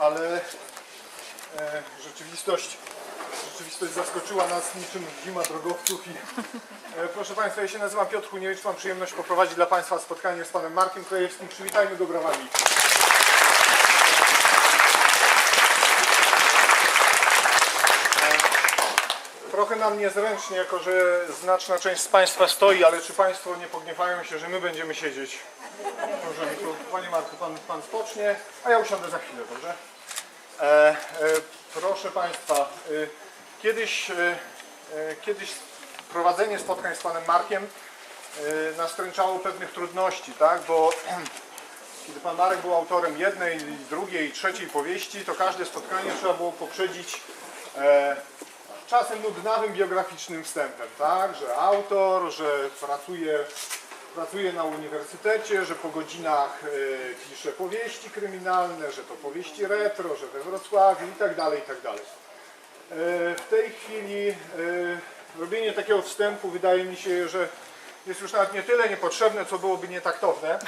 Ale e, rzeczywistość, rzeczywistość zaskoczyła nas niczym zima drogowców i e, proszę Państwa, ja się nazywam Piotr Huniewicz, mam przyjemność poprowadzić dla Państwa spotkanie z Panem Markiem Krajewskim. Przywitajmy go brawami. Trochę nam niezręcznie, jako że znaczna część z Państwa stoi, ale czy Państwo nie pogniewają się, że my będziemy siedzieć? Tu, Panie Marku, Pan, pan spocznie, a ja usiądę za chwilę, dobrze? E, e, proszę Państwa, e, kiedyś, e, e, kiedyś prowadzenie spotkań z Panem Markiem e, nastręczało pewnych trudności, tak? Bo kiedy Pan Marek był autorem jednej, drugiej, trzeciej powieści, to każde spotkanie trzeba było poprzedzić czasem nudnawym biograficznym wstępem, tak? Że autor, że pracuje, pracuje na uniwersytecie, że po godzinach y, pisze powieści kryminalne, że to powieści retro, że we Wrocławiu i tak dalej, i tak dalej. Y, w tej chwili y, robienie takiego wstępu wydaje mi się, że jest już nawet nie tyle niepotrzebne, co byłoby nietaktowne.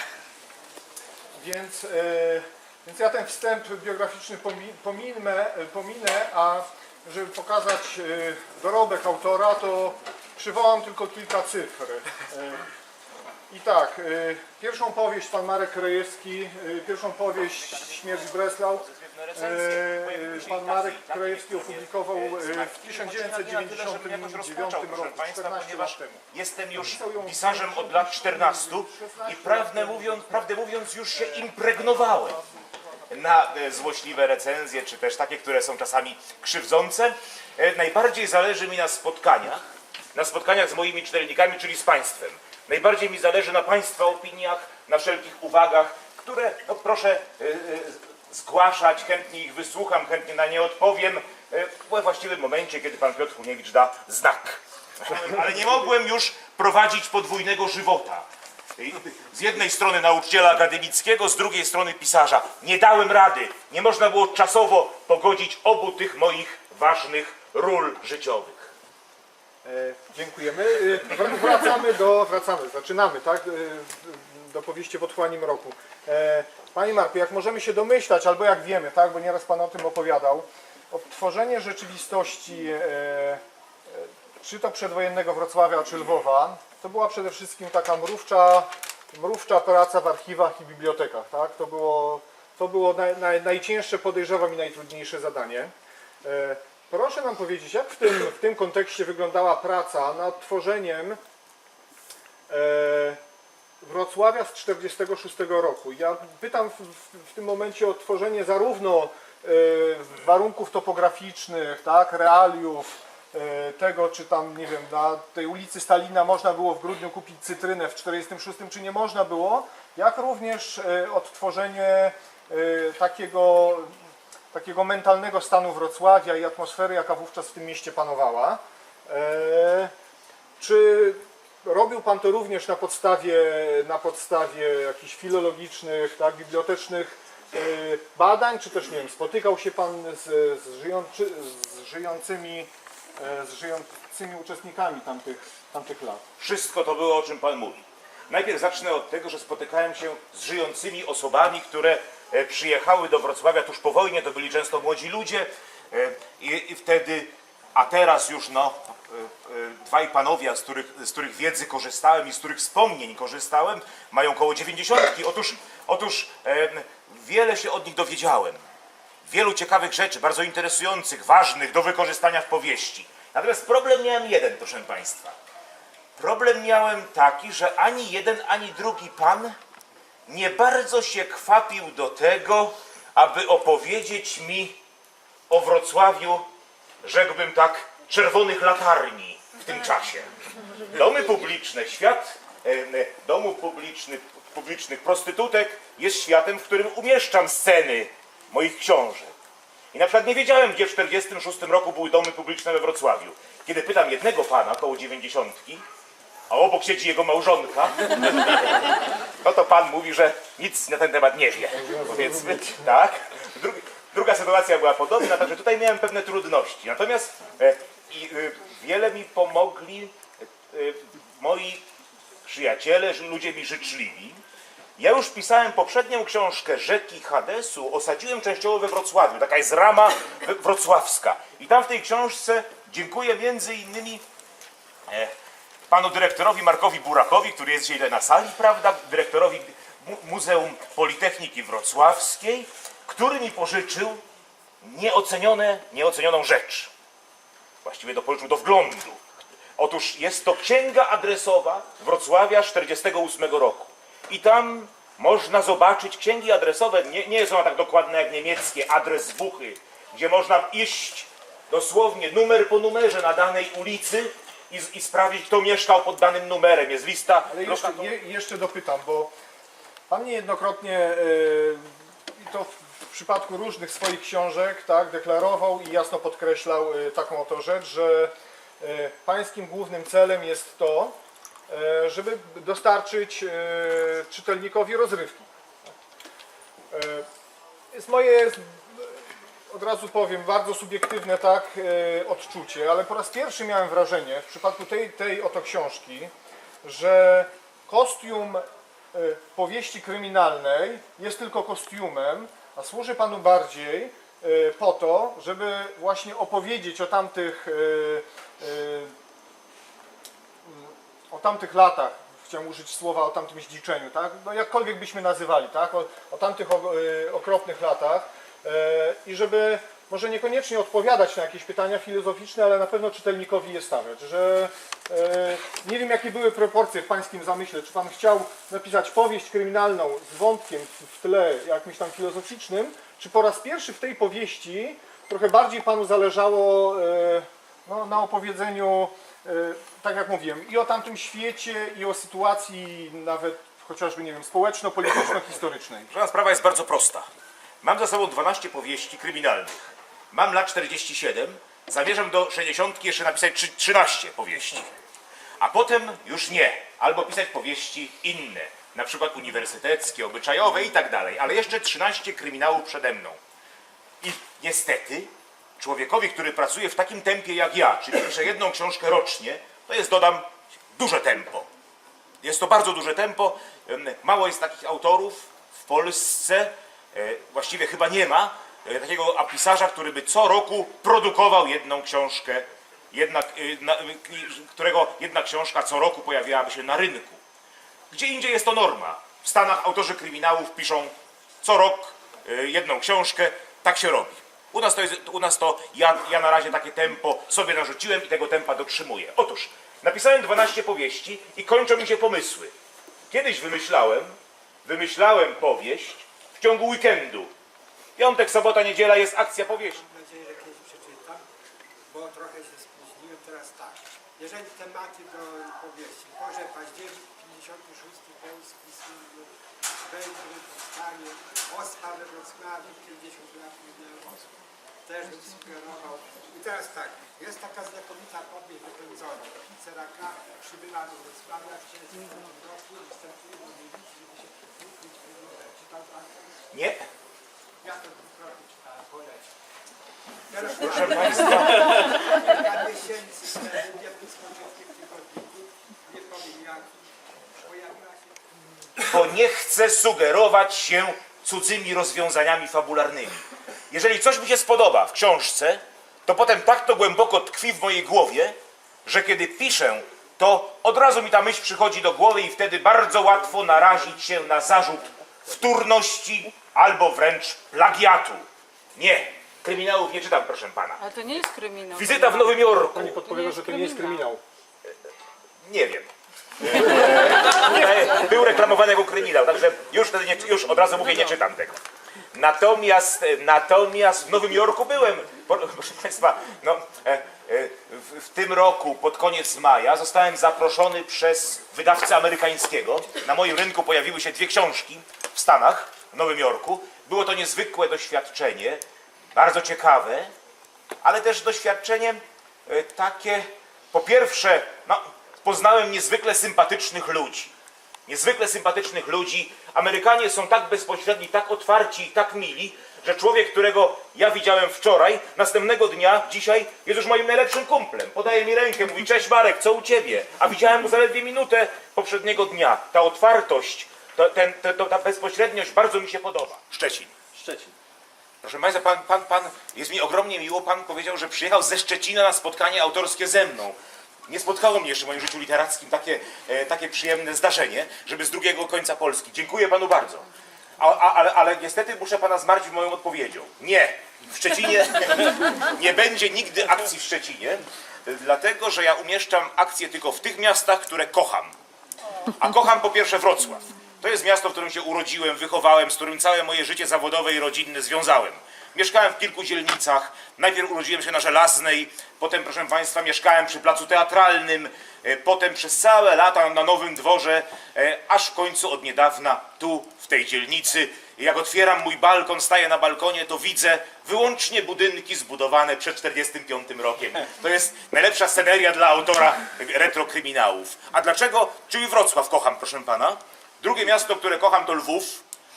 Więc, więc ja ten wstęp biograficzny pomi- pominę, pominę, a żeby pokazać e, dorobek autora, to przywołam tylko kilka cyfr. E, I tak, e, pierwszą powieść pan Marek Krajewski, pierwszą powieść Śmierć Breslau, pan Marek Krajewski opublikował w 1999 roku, 14 lat ponieważ temu. jestem już pisarzem od lat 14 i prawdę mówiąc, prawdę mówiąc już się impregnowałem na e, złośliwe recenzje, czy też takie, które są czasami krzywdzące. E, Najbardziej zależy mi na spotkaniach, na spotkaniach z moimi czytelnikami, czyli z Państwem. Najbardziej mi zależy na Państwa opiniach, na wszelkich uwagach, które no, proszę e, zgłaszać, chętnie ich wysłucham, chętnie na nie odpowiem we właściwym momencie, kiedy Pan Piotr Huniewicz da znak. Ale nie mogłem już prowadzić podwójnego żywota. Z jednej strony nauczyciela akademickiego, z drugiej strony pisarza. Nie dałem rady. Nie można było czasowo pogodzić obu tych moich ważnych ról życiowych. E, Dziękujemy. E, wr- Wracamy do, wracamy, zaczynamy, tak? E, Do powieści w otchłani roku. E, Panie Marku, jak możemy się domyślać, albo jak wiemy, tak? Bo nieraz Pan o tym opowiadał, odtworzenie rzeczywistości, e, e, czy to przedwojennego Wrocławia, czy Lwowa, to była przede wszystkim taka mrówcza, mrówcza praca w archiwach i bibliotekach, tak? To było, to było naj, naj, najcięższe, podejrzewam, i najtrudniejsze zadanie. E, Proszę nam powiedzieć, jak w tym, w tym kontekście wyglądała praca nad tworzeniem e, Wrocławia z 1946 roku. Ja pytam w, w, w tym momencie o tworzenie zarówno e, warunków topograficznych, tak, realiów, tego, czy tam, nie wiem, na tej ulicy Stalina można było w grudniu kupić cytrynę w 1946, czy nie można było, jak również e, odtworzenie e, takiego takiego mentalnego stanu Wrocławia i atmosfery, jaka wówczas w tym mieście panowała. E, czy robił Pan to również na podstawie, na podstawie jakichś filologicznych, tak, bibliotecznych e, badań, czy też nie wiem, spotykał się Pan z, z, z, żyjącymi, e, z żyjącymi uczestnikami tamtych, tamtych lat? Wszystko to było, o czym Pan mówi. Najpierw zacznę od tego, że spotykałem się z żyjącymi osobami, które e, przyjechały do Wrocławia tuż po wojnie. To byli często młodzi ludzie e, i, i wtedy, a teraz już no, e, e, dwaj panowie, z których, z których wiedzy korzystałem i z których wspomnień korzystałem, mają około dziewięćdziesiątki. Otóż, otóż e, wiele się od nich dowiedziałem. Wielu ciekawych rzeczy, bardzo interesujących, ważnych do wykorzystania w powieści. Natomiast problem miałem jeden, proszę Państwa. Problem miałem taki, że ani jeden, ani drugi pan nie bardzo się kwapił do tego, aby opowiedzieć mi o Wrocławiu, rzekłbym tak, czerwonych latarni w tym czasie. Domy publiczne, świat domów publicznych, publicznych prostytutek jest światem, w którym umieszczam sceny moich książek. I na przykład nie wiedziałem, gdzie w 1946 roku były domy publiczne we Wrocławiu. Kiedy pytam jednego pana, koło dziewięćdziesiątki, a obok siedzi jego małżonka, no to pan mówi, że nic na ten temat nie wie, powiedzmy, tak? Drugi, druga sytuacja była podobna, także tutaj miałem pewne trudności. Natomiast e, i, e, wiele mi pomogli y, moi przyjaciele, ludzie mi życzliwi. Ja już pisałem poprzednią książkę Rzeki Hadesu, osadziłem częściowo we Wrocławiu, taka jest rama wrocławska. I tam w tej książce dziękuję między innymi e, panu dyrektorowi Markowi Burakowi, który jest dzisiaj na sali, prawda, dyrektorowi Mu- Muzeum Politechniki Wrocławskiej, który mi pożyczył nieocenione, nieocenioną rzecz. Właściwie to pożyczył do wglądu. Otóż jest to księga adresowa Wrocławia 48 roku. I tam można zobaczyć księgi adresowe, nie, nie są one tak dokładne jak niemieckie, adres buchy, gdzie można iść dosłownie numer po numerze na danej ulicy i, i sprawdzić, kto mieszkał pod danym numerem. Jest lista. Ale jeszcze, je, jeszcze dopytam, bo Pan niejednokrotnie yy, i to w, przypadku różnych swoich książek tak, deklarował i jasno podkreślał yy, taką oto rzecz, że yy, Pańskim głównym celem jest to, yy, żeby dostarczyć yy, czytelnikowi rozrywki. Yy, jest moje, od razu powiem, bardzo subiektywne tak odczucie, ale po raz pierwszy miałem wrażenie w przypadku tej, tej oto książki, że kostium powieści kryminalnej jest tylko kostiumem, a służy Panu bardziej po to, żeby właśnie opowiedzieć o tamtych, o tamtych latach, chciałem użyć słowa o tamtym zdziczeniu, tak? No jakkolwiek byśmy nazywali, tak? O, o tamtych o, y, okropnych latach y, i żeby może niekoniecznie odpowiadać na jakieś pytania filozoficzne, ale na pewno czytelnikowi je stawiać, że y, nie wiem jakie były proporcje w Pańskim zamyśle, czy Pan chciał napisać powieść kryminalną z wątkiem w- tle jakimś tam filozoficznym, czy po raz pierwszy w tej powieści trochę bardziej Panu zależało y, no, na opowiedzeniu, e, tak jak mówiłem, i o tamtym świecie, i o sytuacji nawet chociażby, nie wiem, społeczno-polityczno-historycznej. Proszę, sprawa jest bardzo prosta. Mam za sobą 12 powieści kryminalnych. Mam lat 47, zamierzam do 60 jeszcze napisać trzy- 13 powieści. A potem już nie. Albo pisać powieści inne, na przykład uniwersyteckie, obyczajowe i tak dalej. Ale jeszcze 13 kryminałów przede mną. I niestety człowiekowi, który pracuje w takim tempie jak ja, czyli pisze jedną książkę rocznie, to jest, dodam, duże tempo. Jest to bardzo duże tempo. Em, Mało jest takich autorów w Polsce. e, Właściwie chyba nie ma e, takiego a pisarza, który by co roku produkował jedną książkę, jednak, e, którego jedna książka co roku pojawiałaby się na rynku. Gdzie indziej jest to norma. W Stanach autorzy kryminałów piszą co rok jedną książkę, tak się robi. U nas to, jest, u nas to ja, ja na razie takie tempo sobie narzuciłem i tego tempa dotrzymuję. Otóż napisałem 12 powieści i kończą mi się pomysły. Kiedyś wymyślałem, wymyślałem powieść w ciągu weekendu. Piątek, sobota, niedziela jest akcja powieści. Mam nadzieję, że kiedyś przeczytam, bo trochę się spóźniłem. Teraz tak. Jeżeli tematy do powieści, Boże październik 56 Polski słynny, Węgry, powstanie, Ospa we Wrocławiu 50 lat minęło, też bym sugerował. I teraz tak, jest taka znakomita powieść wypędzona. Oficera K przybyła do Wrocławia w 1900 roku, występuje do milicji, żeby się ukryć w. Czytał pan? Nie, Ja to dwukrotnie czytałem, polecam. Teraz proszę Państwa, kilka miesięcy wtedy w jednym z początków tygodników, nie powiem się bo nie chcę sugerować się cudzymi rozwiązaniami fabularnymi. Jeżeli coś mi się spodoba w książce, to potem tak to głęboko tkwi w mojej głowie, że kiedy piszę, to od razu mi ta myśl przychodzi do głowy i wtedy bardzo łatwo narazić się na zarzut wtórności albo wręcz plagiatu. Nie, kryminałów nie czytam, proszę pana. Ale to nie jest kryminał. Wizyta w Nowym Jorku. Pani podpowiada, że to nie jest kryminał. Nie wiem. Tutaj Był reklamowany jako kryminał, także już, wtedy nie, już od razu mówię, nie czytam tego. Natomiast, natomiast w Nowym Jorku byłem. Proszę Państwa, no, e, e, w, w tym roku, pod koniec maja, zostałem zaproszony przez wydawcę amerykańskiego. Na moim rynku pojawiły się dwie książki w Stanach, w Nowym Jorku. Było to niezwykłe doświadczenie, bardzo ciekawe, ale też doświadczenie e, takie, po pierwsze, no, poznałem niezwykle sympatycznych ludzi. Niezwykle sympatycznych ludzi. Amerykanie są tak bezpośredni, tak otwarci i tak mili, że człowiek, którego ja widziałem wczoraj, następnego dnia, dzisiaj jest już moim najlepszym kumplem. Podaje mi rękę, mówi cześć Marek, co u ciebie? A widziałem go zaledwie minutę poprzedniego dnia. Ta otwartość, to, ten, to, to, ta bezpośredniość bardzo mi się podoba. Szczecin. Szczecin. Proszę Państwa, pan, pan, pan, jest mi ogromnie miło, Pan powiedział, że przyjechał ze Szczecina na spotkanie autorskie ze mną. Nie spotkało mnie jeszcze w moim życiu literackim takie, e, takie przyjemne zdarzenie, żeby z drugiego końca Polski. Dziękuję Panu bardzo. A, a, ale, ale niestety muszę Pana zmartwić moją odpowiedzią. Nie, w Szczecinie nie będzie nigdy akcji w Szczecinie, dlatego że ja umieszczam akcje tylko w tych miastach, które kocham. A kocham po pierwsze Wrocław. To jest miasto, w którym się urodziłem, wychowałem, z którym całe moje życie zawodowe i rodzinne związałem. Mieszkałem w kilku dzielnicach. Najpierw urodziłem się na Żelaznej, potem, proszę Państwa, mieszkałem przy Placu Teatralnym, e, potem przez całe lata na Nowym Dworze, e, aż w końcu od niedawna tu, w tej dzielnicy. Jak otwieram mój balkon, staję na balkonie, to widzę wyłącznie budynki zbudowane przed 45 rokiem. To jest najlepsza sceneria dla autora retrokryminałów. A dlaczego? Czyli Wrocław kocham, proszę pana. Drugie miasto, które kocham, to Lwów.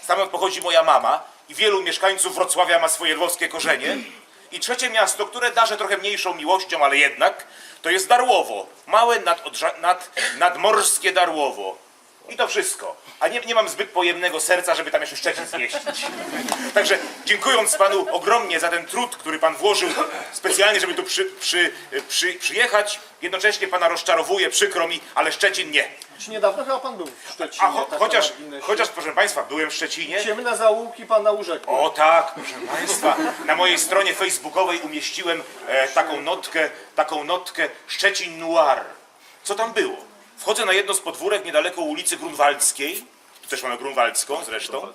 Stamtąd pochodzi moja mama i wielu mieszkańców Wrocławia ma swoje lwowskie korzenie. I trzecie miasto, które darzę trochę mniejszą miłością, ale jednak, to jest Darłowo. Małe nad, nadmorskie Darłowo. I to wszystko. A nie, nie mam zbyt pojemnego serca, żeby tam jeszcze Szczecin zmieścić. Także dziękując panu ogromnie za ten trud, który pan włożył specjalnie, żeby tu przy, przy, przy, przyjechać, jednocześnie pana rozczarowuję, przykro mi, ale Szczecin nie. Czy niedawno chyba pan był w Szczecinie? A cho, tak chociaż, na chociaż, proszę państwa, byłem w Szczecinie. Ciemne zaułki pana urzekły. O tak, proszę Państwa, na mojej stronie facebookowej umieściłem e, taką notkę, taką notkę Szczecin Noir. Co tam było? Wchodzę na jedno z podwórek niedaleko ulicy Grunwaldzkiej, tu też mamy Grunwaldzką zresztą,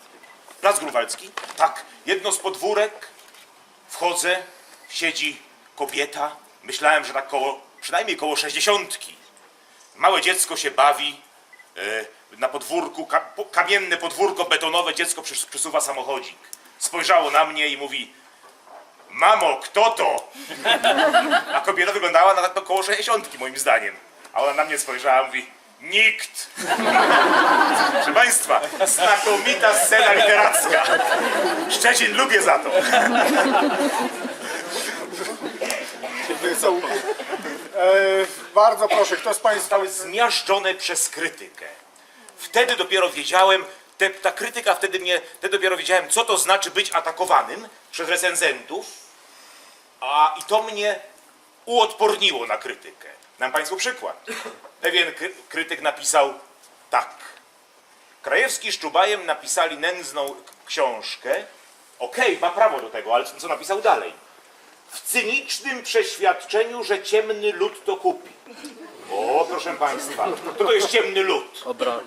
Plac Grunwaldzki, tak, jedno z podwórek, wchodzę, siedzi kobieta, myślałem, że tak koło, przynajmniej koło sześćdziesiątki. Małe dziecko się bawi e, na podwórku, ka, po- kamienne podwórko betonowe, dziecko przesuwa samochodzik. Spojrzało na mnie i mówi Mamo, kto to? A kobieta wyglądała na około 60 moim zdaniem. A ona na mnie spojrzała i mówi Nikt! Proszę Państwa, znakomita scena literacka. Szczecin lubię za to. E, bardzo proszę, kto z państwa... zostały zmiażdżone przez krytykę. Wtedy dopiero wiedziałem, te, ta krytyka wtedy mnie, wtedy dopiero wiedziałem, co to znaczy być atakowanym przez recenzentów, a i to mnie uodporniło na krytykę. Dam Państwu przykład. Pewien kry, krytyk napisał tak. Krajewski z Czubajem napisali nędzną książkę. Okej, ma prawo do tego, ale co napisał dalej? W cynicznym przeświadczeniu, że ciemny lud to kupi. O, proszę Państwa, to to jest ciemny lud.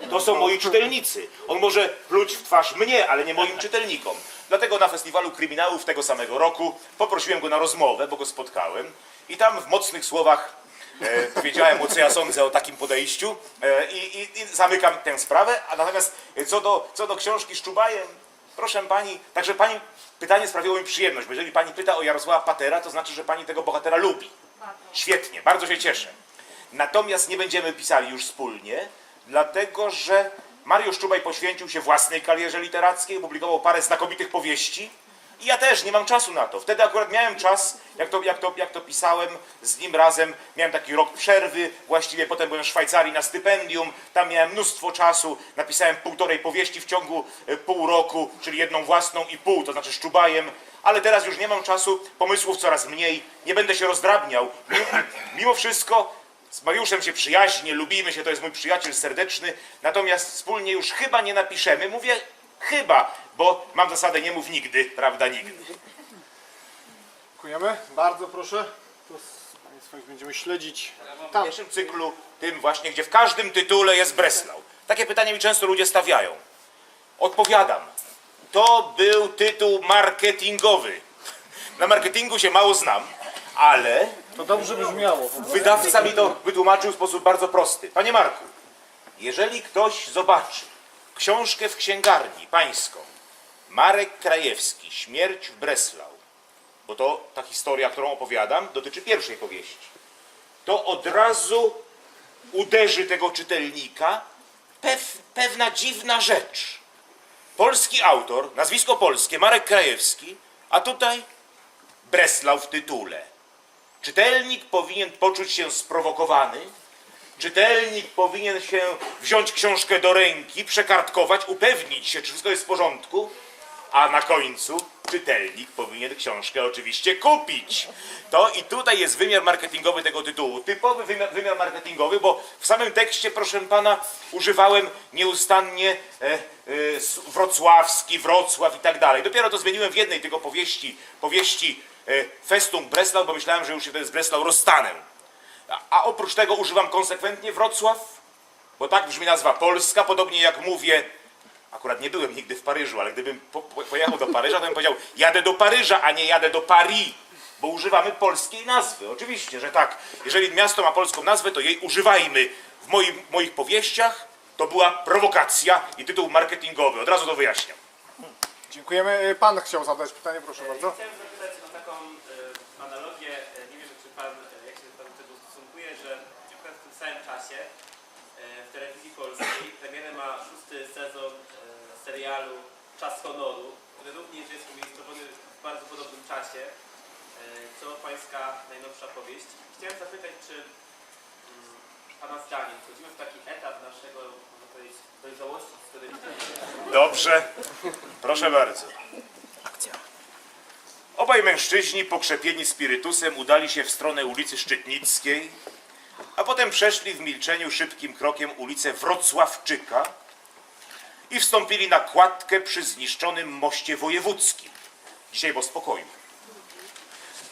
To są moi czytelnicy. On może pluć w twarz mnie, ale nie moim czytelnikom. Dlatego na Festiwalu Kryminałów tego samego roku poprosiłem go na rozmowę, bo go spotkałem. I tam w mocnych słowach e, powiedziałem mu, co ja sądzę o takim podejściu e, i, i, i zamykam tę sprawę. A natomiast e, co do, co do książki z Czubajem, proszę Pani, także Pani pytanie sprawiło mi przyjemność, bo jeżeli Pani pyta o Jarosława Patera, to znaczy, że Pani tego bohatera lubi. Świetnie, bardzo się cieszę. Natomiast nie będziemy pisali już wspólnie, dlatego że Mariusz Czubaj poświęcił się własnej karierze literackiej, opublikował parę znakomitych powieści i ja też nie mam czasu na to. Wtedy akurat miałem czas, jak to, jak to, jak to pisałem z nim razem, miałem taki rok przerwy, właściwie potem byłem w Szwajcarii na stypendium, tam miałem mnóstwo czasu, napisałem półtorej powieści w ciągu e, pół roku, czyli jedną własną i pół, to znaczy z Czubajem, ale teraz już nie mam czasu, pomysłów coraz mniej, nie będę się rozdrabniał. Mimo, mimo wszystko z Mariuszem się przyjaźnie, lubimy się, to jest mój przyjaciel serdeczny, natomiast wspólnie już chyba nie napiszemy. Mówię chyba, bo mam zasadę nie mów nigdy, prawda, nigdy. Dziękujemy. Bardzo proszę. To z już będziemy śledzić. W Tam. pierwszym cyklu, tym właśnie, gdzie w każdym tytule jest Breslau. Takie pytanie mi często ludzie stawiają. Odpowiadam. To był tytuł marketingowy. Na marketingu się mało znam, ale To dobrze brzmiało. Wydawca mi to wytłumaczył w sposób bardzo prosty. Panie Marku, jeżeli ktoś zobaczy książkę w księgarni pańską, Marek Krajewski, Śmierć w Breslau, bo to ta historia, którą opowiadam, dotyczy pierwszej powieści, to od razu uderzy tego czytelnika pew, pewna dziwna rzecz. polski autor, nazwisko polskie, Marek Krajewski, a tutaj Breslau w tytule. Czytelnik powinien poczuć się sprowokowany, czytelnik powinien się wziąć książkę do ręki, przekartkować, upewnić się, czy wszystko jest w porządku, a na końcu czytelnik powinien książkę oczywiście kupić. To i tutaj jest wymiar marketingowy tego tytułu. Typowy wymiar, wymiar marketingowy, bo w samym tekście, proszę pana, używałem nieustannie e, e, wrocławski, Wrocław i tak dalej. Dopiero to zmieniłem w jednej tylko powieści, powieści e, Festung Breslau, bo myślałem, że już się jest Breslau rozstanę. A, oprócz tego używam konsekwentnie Wrocław, bo tak brzmi nazwa polska, podobnie jak mówię, akurat nie byłem nigdy w Paryżu, ale gdybym po, po, pojechał do Paryża, to bym powiedział, jadę do Paryża, a nie jadę do Paris, bo używamy polskiej nazwy. Oczywiście, że tak. Jeżeli miasto ma polską nazwę, to jej używajmy. W moim, moich powieściach to była prowokacja i tytuł marketingowy. Od razu to wyjaśniam. Dziękujemy. Pan chciał zadać pytanie, proszę bardzo. Chciałem zapytać o taką e, analogię, e, nie wiem czy pan, e, jak się pan do tego stosunkuje, że akurat w tym samym czasie e, w telewizji polskiej premierę ma szósty sezon e, serialu Czas Honoru, który również jest umiejscowiony w bardzo podobnym czasie, e, co pańska najnowsza powieść. Chciałem zapytać, czy mm, pana zdaniem wchodzimy w taki etap naszego, można powiedzieć, dojrzałości historycznej, Dobrze. Proszę bardzo. Obaj mężczyźni, pokrzepieni spirytusem, udali się w stronę ulicy Szczytnickiej, a potem przeszli w milczeniu szybkim krokiem ulicę Wrocławczyka i wstąpili na kładkę przy zniszczonym moście wojewódzkim. Dzisiaj bo spokojnie.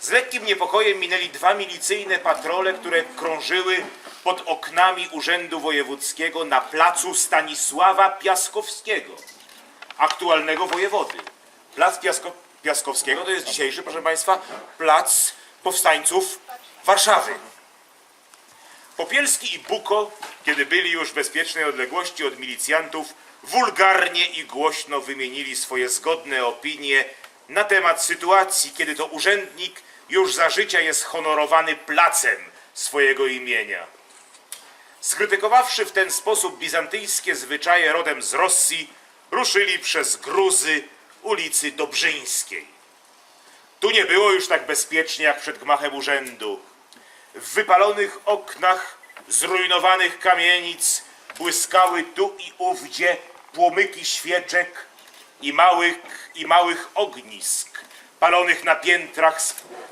Z lekkim niepokojem minęli dwa milicyjne patrole, które krążyły pod oknami Urzędu Wojewódzkiego na placu Stanisława Piaskowskiego, aktualnego wojewody. Plac Piasko Piaskowskiego to jest dzisiejszy, proszę Państwa, plac powstańców Warszawy. Popielski i Buko, kiedy byli już w bezpiecznej odległości od milicjantów, wulgarnie i głośno wymienili swoje zgodne opinie na temat sytuacji, kiedy to urzędnik już za życia jest honorowany placem swojego imienia. Skrytykowawszy w ten sposób bizantyjskie zwyczaje rodem z Rosji, ruszyli przez gruzy ulicy Dobrzyńskiej. Tu nie było już tak bezpiecznie jak przed gmachem urzędu. W wypalonych oknach zrujnowanych kamienic błyskały tu i ówdzie płomyki świeczek i małych, i małych ognisk palonych na piętrach,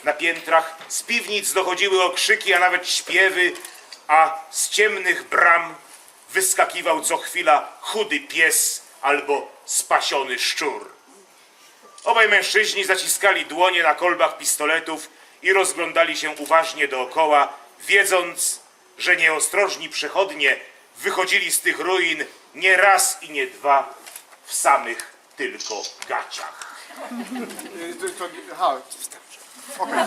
na piętrach. Z piwnic dochodziły okrzyki, a nawet śpiewy, a z ciemnych bram wyskakiwał co chwila chudy pies albo spasiony szczur. Obaj mężczyźni zaciskali dłonie na kolbach pistoletów i rozglądali się uważnie dookoła, wiedząc, że nieostrożni przechodnie wychodzili z tych ruin nie raz i nie dwa w samych tylko gaciach. Y, to- to- Aha, okej.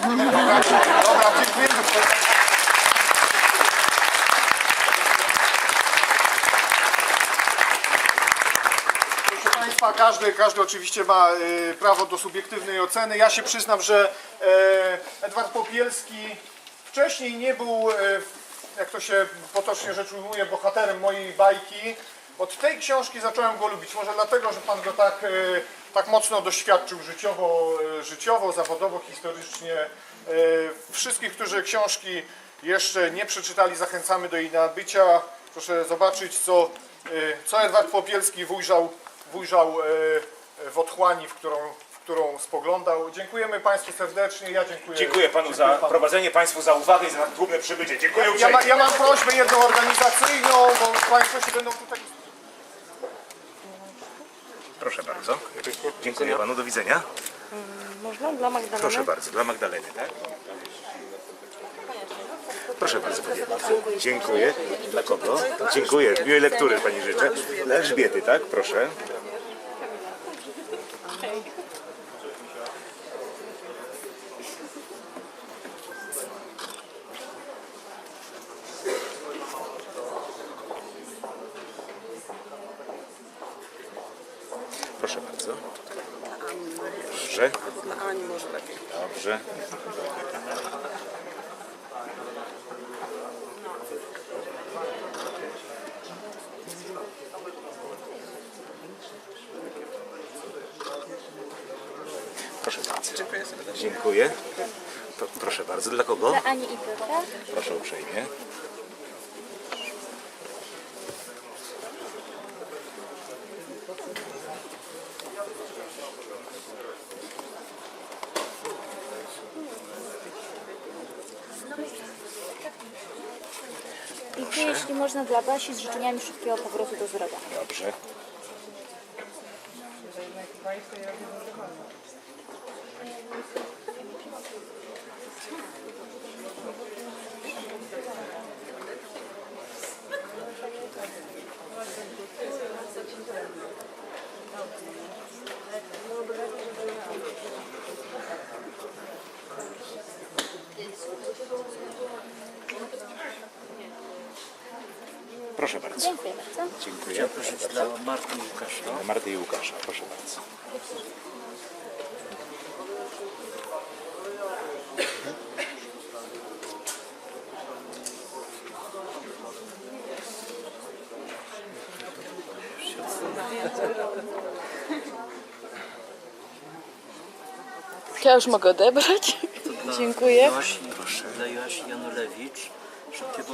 Dobra, dziękujemy. Proszę Państwa, każdy, każdy oczywiście ma y, prawo do subiektywnej oceny. Ja się przyznam, że e, Edward Popielski wcześniej nie był, e, jak to się potocznie rzecz ujmuje, bohaterem mojej bajki. Od tej książki zacząłem go lubić. Może dlatego, że Pan go tak, e, tak mocno doświadczył życiowo, życiowo, zawodowo, historycznie. Wszystkich, którzy książki jeszcze nie przeczytali, zachęcamy do jej nabycia. Proszę zobaczyć, co, co Edward Popielski wujrzał, wujrzał e, w otchłani, w którą, w którą spoglądał. Dziękujemy Państwu serdecznie. Ja dziękuję. Dziękuję panu za panu. prowadzenie, państwu za uwagę i za tłumne przybycie. Dziękuję Ja, uprzejmie. ja mam prośbę jedną organizacyjną, bo Państwo się będą tutaj... Proszę bardzo. Dziękuję panu, do widzenia. Można dla Magdaleny? Proszę bardzo, dla Magdaleny, tak? Proszę bardzo, panie. Dziękuję. Dla kogo? Dziękuję. Miłej lektury pani życzę. Dla Elżbiety, tak? Proszę bardzo. Dobrze. Dla Ani może lepiej. Dobrze. Dziękuję serdecznie. Dziękuję. To proszę bardzo, dla kogo? Dla Ani i Piotra. Proszę uprzejmie. I tu, jeśli można, dla Basi z życzeniami szybkiego powrotu do zdrowia. Dobrze. Proszę bardzo. Dziękuję bardzo. Dziękuję. Prosić dla Marty i Łukasza. Marty i Łukasza, proszę bardzo. Ja już mogę odebrać. Dla Dziękuję. Joasi, dla Joasi Janulewicz. Szybkiego,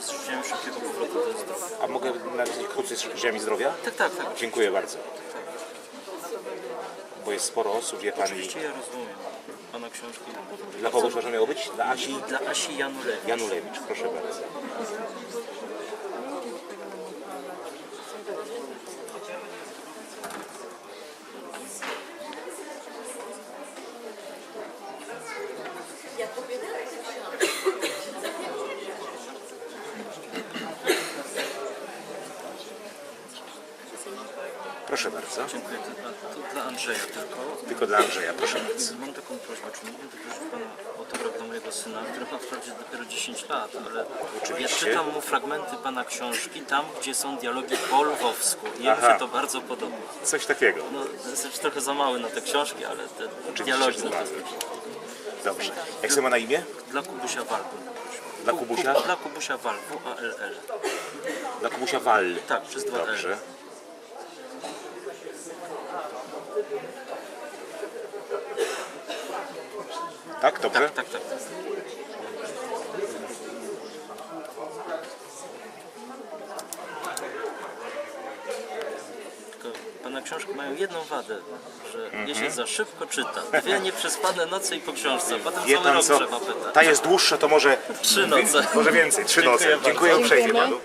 z życzeniem szybkiego powrotu do zdrowia. A mogę napisać krótce z życzeniami zdrowia? Tak, tak, tak. Dziękuję bardzo. Bo jest sporo osób, wie Pan. I Oczywiście ja rozumiem Pana książki. dla kogo proszę miało być? Dla Asi Dla Asi Janulewicz. Janulewicz, proszę bardzo. Proszę bardzo. Dziękuję. To dla, to dla Andrzeja tylko. Tylko dla Andrzeja, proszę bardzo. Mam taką prośbę, czy mógłbym poprosić Pana autograf dla mojego syna, który ma wprawdzie dopiero 10 lat, ale ja czytam mu fragmenty Pana książki, tam gdzie są dialogi po lwowsku. I Aha. się to bardzo podoba. Coś takiego. No, jesteś trochę za mały na te książki, ale te Oczywiście, dialogi no to. Dobrze. Jak sobie ma na imię? Dla Kubusia Wal poprosił. Dla Ku- Kubusia? Ku- Dla Kubusia Wal, W-A-L-L. Dla Kubusia Wall. Tak, przez dwa L. Dobrze. Tak, dobrze? Tak, tak, tak. Tylko Pana książki mają jedną wadę, że je się za szybko czyta. Dwie nieprzespane noce i po książce, potem Wie cały rok co? trzeba pytać. Ta jest dłuższa, to może... Trzy noce. Może więcej, trzy Dziękuję noce. bardzo. Dziękuję uprzejmie panu.